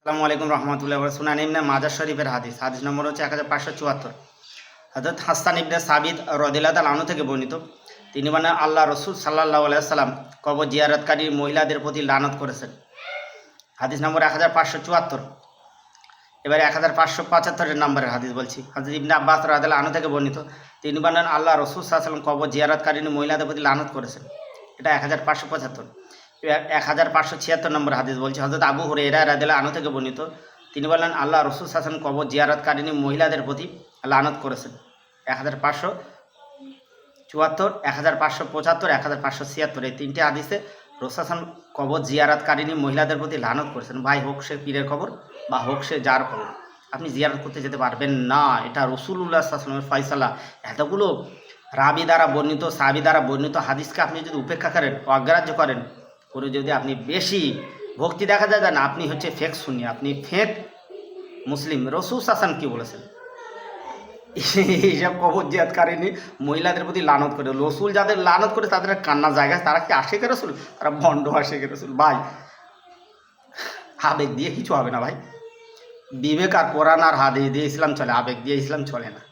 আসসালামু আলাইকুম রহমতুল্লাহ সুনান ইবনে মাজার শরীফের হাদিস। হাদিস নম্বর হচ্ছে এক হাজার পাঁচশো চুয়াত্তর। হজরত হাসান ইবনে সাবিদ রদিল্লা তাল আনু থেকে বর্ণিত, তিনি মানে আল্লাহ রসুল সাল্লাহ আলাইসাল্লাম কবর জিয়ারতকারী মহিলাদের প্রতি লানত করেছেন। হাদিস নম্বর এক হাজার পাঁচশো চুয়াত্তর। এবারে এক হাজার পাঁচশো পঁচাত্তরের নম্বরের হাদিস বলছি। হাজির ইবনে আব্বাস রাদাল আনু থেকে বর্ণিত, তিনি বলেন, আল্লাহ রসুল সাল্লাম কবর জিয়ারতকারী মহিলাদের প্রতি লানত করেছেন। এটা এক হাজার পাঁচশো পঁচাত্তর। এক হাজার পাঁচশো ছিয়াত্তর নম্বর হাদিস বলছে হজরত আবু হুরেরা রাদিল্লা আনু থেকে বর্ণিত, তিনি বললেন, আল্লাহ রসুল হাসান কবর জিয়ারতকারিনী মহিলাদের প্রতি লানত করেছেন। এক হাজার পাঁচশো চুয়াত্তর, এক হাজার পাঁচশো পঁচাত্তর, এক হাজার পাঁচশো ছিয়াত্তর, এই তিনটে হাদিসে রসুল কবর জিয়ারতকারিনী মহিলাদের প্রতি লানত করেছেন। ভাই, হোক সে পীরের খবর বা হোক সে যার খবর আপনি জিয়ারত করতে যেতে পারবেন না। এটা রসুল্লাহ আসলামের ফয়সালা। এতগুলো রাবি দ্বারা বর্ণিত, সাবি দ্বারা বর্ণিত হাদিসকে আপনি যদি উপেক্ষা করেন, অগ্রাহ্য করেন করে যদি আপনি বেশি ভক্তি দেখা যায় না আপনি হচ্ছে ফেক শুনি আপনি ফেক মুসলিম। রসুল হাসান কি বলেছেন? এইসব কবর জিয়াদকারিনী মহিলাদের প্রতি লানত করে। রসুল যাদের লানত করে, তাদের কান্না জায়গা তারা কি আশেকে রসুল? তারা ভণ্ড আশেকে রসুল। ভাই, আবেগ দিয়ে কিছু হবে না ভাই। বিবেক আর কোরআন আর হাদিস দিয়ে ইসলাম চলে। আবেগ দিয়ে ইসলাম চলে না।